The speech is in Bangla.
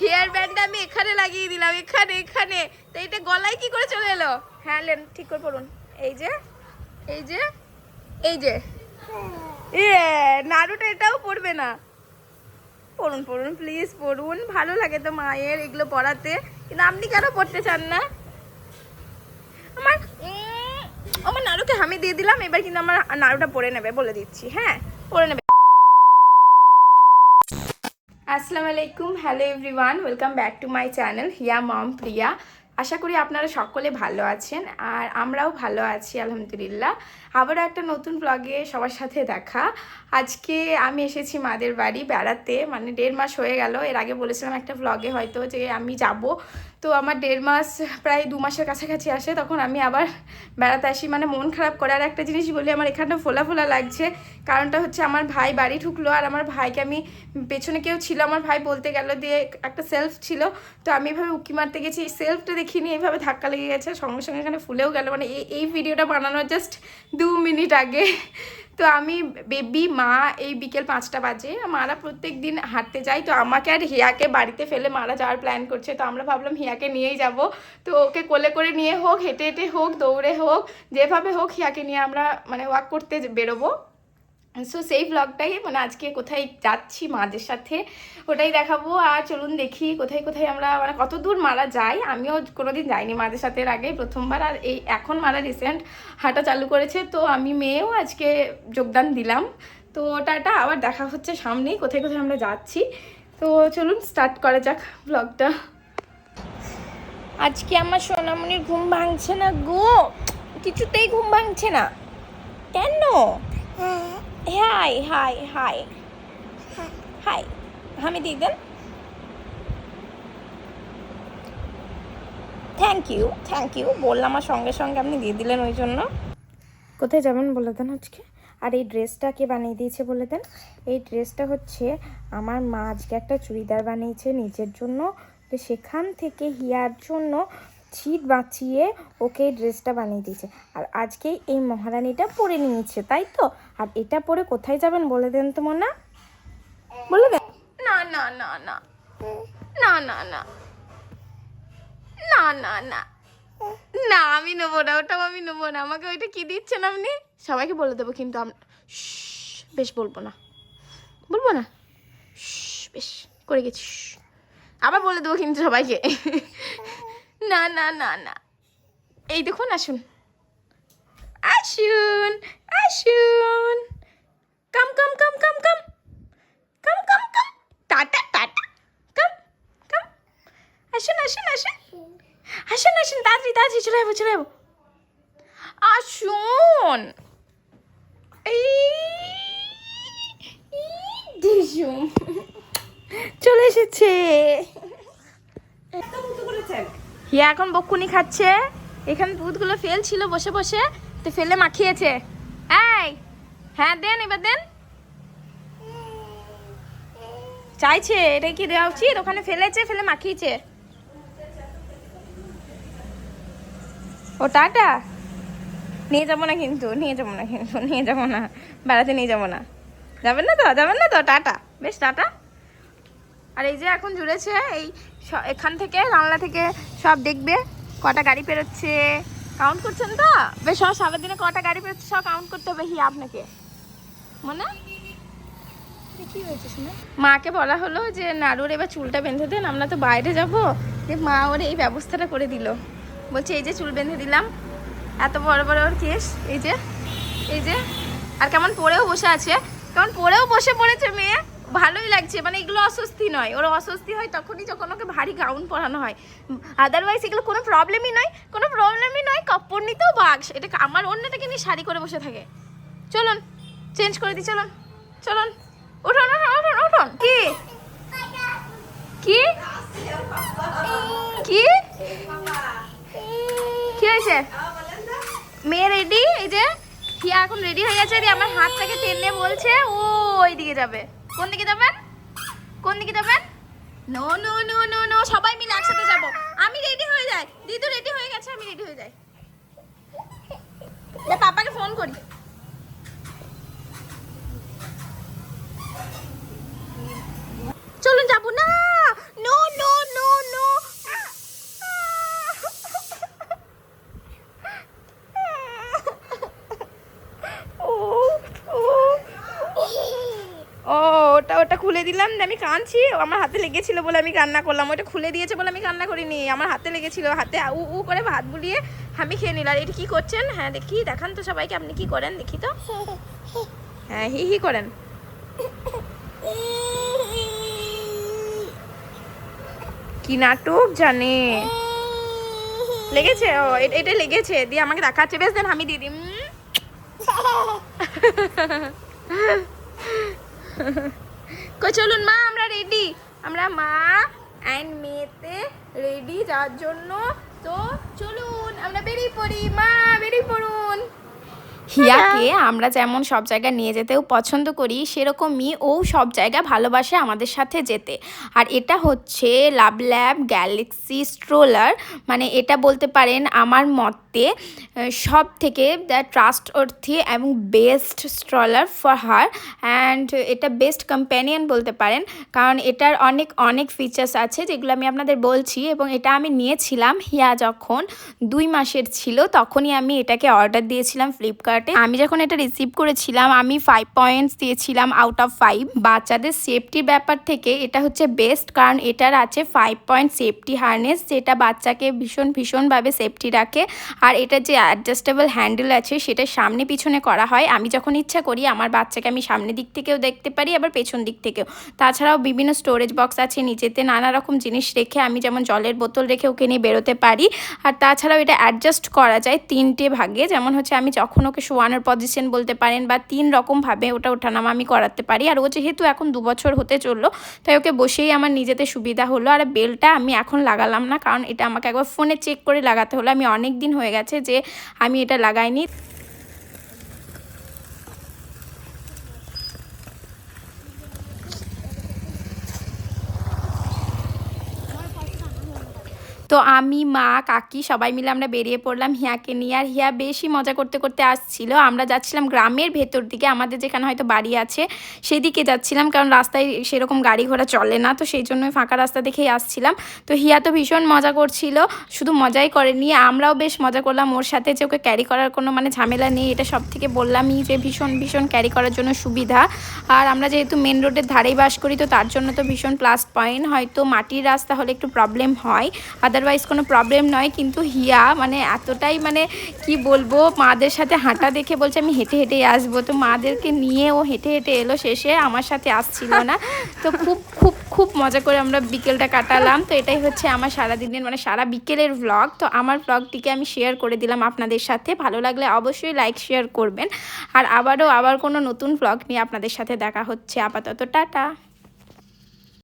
হেয়ার ব্যান্ডটা আমি এখানে লাগিয়ে দিলাম, এখানে এখানে। তো এটা গলায় কি করে চলে এলো? হ্যাঁ লেন, ঠিক করে পড়ুন এই যে এই যে এই যে। ইয়ে নাড়ুটা এটাও পড়বে না। পড়ুন পড়ুন প্লিজ পড়ুন ভালো লাগে তো মায়ের এগুলো পড়াতে কিন্তু আপনি কেন পড়তে চান না? আমার আমার নাড়ুকে আমি দিয়ে দিলাম, এবার কিন্তু আমার নাড়ুটা পড়ে নেবে, বলে দিচ্ছি হ্যাঁ? পড়ে নেবে। আসসালামু আলাইকুম hello everyone welcome back to my channel হিয়া মম প্রিয়া আশা করি আপনারা সকলে ভালো আছেন আর আমরাও ভালো আছি, আলহামদুলিল্লাহ। আবারও একটা নতুন ব্লগে সবার সাথে দেখা। আজকে আমি এসেছি মাদের বাড়ি বেড়াতে মানে দেড় মাস হয়ে গেল। এর আগে বলেছিলাম একটা ব্লগে হয়তো যে আমি যাব। তো আমার দেড় মাস, প্রায় দু মাসের কাছাকাছি আসে, তখন আমি আবার বেড়াতে আসি। মানে মন খারাপ করে আর একটা জিনিস বলি, আমার এখানটা ফোলা ফোলা লাগছে। কারণটা হচ্ছে আমার ভাই বাড়ি ঢুকলো, আর আমার ভাইকে আমি পেছনে কেউ ছিল, আমার ভাই বলতে গেল দিয়ে একটা সেলফ ছিল। তো আমি এভাবে উকি মারতে গেছি, এই সেলফটা দেখিনি এইভাবে ধাক্কা লেগে গেছে। সঙ্গে সঙ্গে এখানে ফুলেও গেল। মানে এই ভিডিওটা বানানোর জাস্ট দু মিনিট আগে। তো আমি বেবি, মা, এই বিকেল পাঁচটা বাজে। মারা প্রত্যেক দিন হাঁটতে যাই তো আমাকে আর হিয়াকে বাড়িতে ফেলে মারা যাওয়ার প্ল্যান করছে। তো আমরা ভাবলাম হিয়াকে নিয়েই যাব। তো ওকে কোলে করে নিয়ে হোক, হেঁটে হেঁটে হোক, দৌড়ে হোক, যেভাবে হোক হিয়াকে নিয়ে আমরা মানে ওয়াক করতে বেরোবো। সো সেই ব্লগটাই মানে আজকে কোথায় যাচ্ছি মাদের সাথে, ওটাই দেখাবো। আর চলুন দেখি কোথায় কোথায় আমরা মানে কত দূর মারা যাই আমিও কোনোদিন যাইনি মাদের সাথে এর আগে প্রথমবার। আর এই এখন মারা রিসেন্ট হাঁটা চালু করেছে। তো আমি মেয়েও আজকে যোগদান দিলাম। তো টাটা, আবার দেখা হচ্ছে সামনেই কোথায় কোথায় আমরা যাচ্ছি। তো চলুন স্টার্ট করা যাক ব্লগটা আজকে আমার সোনামণির ঘুম ভাঙছে না গো। কিছুতেই ঘুম ভাঙছে না। কেন? হাই হাই হাই হাই হামি দিয়ে দেন থ্যাংক ইউ থ্যাংক ইউ বললাম আমার সঙ্গে সঙ্গে আপনি দিয়ে দিলেন ওই জন্য। কোথায় যাবেন বলে দেন আজকে? আর এই ড্রেসটা কে বানিয়ে দিয়েছে বলে দেন? এই ড্রেসটা হচ্ছে আমার মা আজকে একটা চুড়িদার বানিয়েছে নিজের জন্য। তো সেখান থেকে হিয়ার জন্য ছিট বাঁচিয়ে ওকে ড্রেসটা বানিয়ে দিয়েছে। আর আজকে এই মহারানীটা পরে নিয়েছে, তাই তো? আর এটা পরে কোথায় যাবেন বলে দেন তো মনা? বলে দেন। না না না না। না না না। না না না। না, আমি নেব না, ওটাও আমি নেব না। আমাকে ওইটা কি দিচ্ছেন আপনি? সবাইকে বলে দেবো কিন্তু আম- বেশ বলব না। বলব না? বেশ, করে গেছি আবার বলে দেবো কিন্তু সবাইকে। না না না না। এই দেখুন, আসুন। আসুন আসুন। Come come come come come. Come come come. Tata tata. Come come. আসুন আসুন আসুন। আসুন আসুন, তাড়াতাড়ি তাড়াতাড়ি, চলে যাব চলে যাব। আসুন। চলে এসেছে। হিয়া এখন বকুনি খাচ্ছে। এখানে দুধগুলো ফেল ছিল বসে বসে, তো ফেলে মাখিয়েছে। এই হ্যাঁ দেন এবার দেন। চাইছে, এটা কি দেওয়া উচিত? ওখানে ফেলেছে, ফেলে মাখিয়েছে। ও টাটা। নিয়ে যাব না কিন্তু, নিয়ে যাব না কিন্তু, নিয়ে যাব না। বেড়াতে নিয়ে যাব না। যাবেন না তো? যাবেন না তো? টাটা। বেশ, টাটা। আর এই যে এখন জুড়েছে এই এখান থেকে জানলা থেকে সব দেখবে, কটা গাড়ি পেরোচ্ছে। কাউন্ট করছেন তো? বেশ, সব সারাদিনে কটা গাড়ি পেরোচ্ছে, সব কাউন্ট করতে হবে হি, আপনাকে। মনে? হয়েছে শুনে মাকে বলা হলো যে, নাড়ুর এবার চুলটা বেঁধে দেন, আমরা তো বাইরে যাব। যে মা ওর এই ব্যবস্থাটা করে দিল। বলছে, এই যে চুল বেঁধে দিলাম, এত বড় বড় ওর কেস এই যে এই যে। আর কেমন পরেও বসে আছে, কেমন পরেও বসে পড়েছে মেয়ে। ভালোই লাগছে মানে এগুলো অস্বস্তি নয়। ওর অস্বস্তি হয় তখনই যখন ওকে ভারী গাউন পরানো হয়। আদারওয়াইজ এগুলো কোনো প্রবলেমই নয়, কোনো প্রবলেমই নয় কাপড় নিতেও বাঘ। এটা আমার অন্যটাকে নিয়ে শাড়ি করে বসে থাকে। চলুন চেঞ্জ করে দিই, চলুন চলুন। উঠুন উঠুন উঠুন কি? কি? কি? কি হয়েছে? মেয়ে রেডি এই যে হিয়া এখন রেডি হয়ে গেছে? আমার হাতটাকে টেনে বলছে, ও ওই দিকে যাবে। কোন দিকে যাবেন? কোন দিকে যাবেন? No no no no no সবাই মিলে একসাথে যাব। আমি রেডি হয়ে যাই। দিদু রেডি হয়ে গেছে, আমি রেডি হয়ে যাই। পাপাকে ফোন করি চলুন যাব না নো নো খুলে দিলাম আমি কাঁদছি আমার হাতে লেগেছিল বলে আমি কান্না করলাম। ওটা খুলে দিয়েছে বলে আমি কান্না করিনি, আমার হাতে লেগেছিল। হাতে উ উ করে ভাত বুলিয়ে আমি খেয়ে নিলাম। এটা কি করছেন? হ্যাঁ দেখি, দেখান তো সবাইকে, আপনি কি করেন? দেখি তো। হ্যাঁ হি হি করেন। কি নাটক জানে? লেগেছে? ও এটা লেগেছে। দিয়ে আমাকে দেখাচ্ছে। বেশ, দেন, আমি দিদি কই চলুন মা আমরা রেডি আমরা মা অ্যান্ড মেয়েতে রেডি যাওয়ার জন্য। তো চলুন আমরা বেরিয়ে পড়ি। মা বেরিয়ে পড়ুন। হিয়াকে আমরা যেমন সব জায়গায় নিয়ে যেতেও পছন্দ করি সেরকমই ও সব জায়গা ভালোবাসে আমাদের সাথে যেতে। আর এটা হচ্ছে লাভ ল্যাব গ্যালাক্সি স্ট্রোলার মানে এটা বলতে পারেন আমার মতে আহ, সব থেকে দ্য ট্রাস্ট অর্থী এবং best stroller for her and এটা বেস্ট কম্প্যানিয়ন বলতে পারেন। কারণ এটার অনেক অনেক ফিচার্স আছে যেগুলো আমি আপনাদের বলছি এবং এটা আমি নিয়েছিলাম হিয়া যখন দুই মাসের ছিল তখনই আমি এটাকে অর্ডার দিয়েছিলাম ফ্লিপকার্টে আমি যখন এটা রিসিভ করেছিলাম আমি ফাইভ পয়েন্টস দিয়েছিলাম আউট অফ ফাইভ বাচ্চাদের সেফটির ব্যাপার থেকে এটা হচ্ছে বেস্ট কারণ এটার আছে ফাইভ পয়েন্ট সেফটি হারনেস যেটা বাচ্চাকে ভীষণ ভীষণভাবে সেফটি রাখে। আর এটা যে অ্যাডজাস্টেবল হ্যান্ডেল আছে, সেটা সামনে পিছনে করা হয়। আমি যখন ইচ্ছা করি, আমার বাচ্চাকে আমি সামনের দিক থেকেও দেখতে পারি, আবার পেছন দিক থেকেও। তাছাড়াও বিভিন্ন স্টোরেজ বক্স আছে, নিচেতে নানা রকম জিনিস রেখে আমি যেমন জলের বোতল রেখে ওকে নিয়ে বেরোতে পারি। আর তাছাড়াও এটা অ্যাডজাস্ট করা যায় তিনটে ভাগে। যেমন হচ্ছে, আমি যখন ওকে শোয়ানোর পজিশন বলতে পারেন বা তিন রকমভাবে ওটা ওঠানামা আমি করাতে পারি। আর ও যেহেতু এখন দু বছর হতে চলল, তাই ওকে বসেই আমার নিজেতে সুবিধা হলো। আর বেলটা আমি এখন লাগালাম না, কারণ এটা আমাকে একবার ফোনে চেক করে লাগাতে হলো। আমি অনেক দিন হয়ে গেছে যে আমি এটা লাগাইনি। তো আমি, মা, কাকি সবাই মিলে আমরা বেরিয়ে পড়লাম হিয়াকে নিয়ে। আর হিয়া বেশি মজা করতে করতে আসছিল। আমরা যাচ্ছিলাম গ্রামের ভেতর দিকে। আমাদের যেখানে হয়তো বাড়ি আছে, সেদিকে যাচ্ছিলাম। কারণ রাস্তায় সেরকম গাড়ি ঘোড়া চলে না। তো সেই জন্যই ফাঁকা রাস্তা দেখেই আসছিলাম। তো হিয়া তো ভীষণ মজা করছিল। শুধু মজাই করেনি, আমরাও বেশ মজা করলাম। ওর সাথে যে ওকে ক্যারি করার কোনো মানে ঝামেলা নেই, এটা সব থেকে বললামই যে ভীষণ ভীষণ ক্যারি করার জন্য সুবিধা। আর আমরা যেহেতু মেন রোডের ধারেই বাস করি, তো তার জন্য তো ভীষণ প্লাস পয়েন্ট হয়তো মাটির রাস্তা হলে একটু প্রবলেম হয়। আদারওয়াইজ কোনো প্রবলেম নয়, কিন্তু হিয়া মানে এতটাই মানে কি বলব, মাদের সাথে হাঁটা দেখে বলছে আমি হেঁটে হেঁটেই আসব। তো মাদেরকে নিয়ে ও হেঁটে হেঁটে এলো, শেষে আমার সাথে আসছিল না। তো খুব খুব খুব মজা করে আমরা বিকেলটা কাটালাম। তো এটাই হচ্ছে আমার সারা দিনের মানে সারা বিকেলের ভ্লগ তো আমার ভ্লগটিকে আমি শেয়ার করে দিলাম আপনাদের সাথে। ভালো লাগলে অবশ্যই লাইক শেয়ার করবেন। আর আবারও আবার কোনো নতুন ভ্লগ নিয়ে আপনাদের সাথে দেখা হচ্ছে। আপাতত টাটা।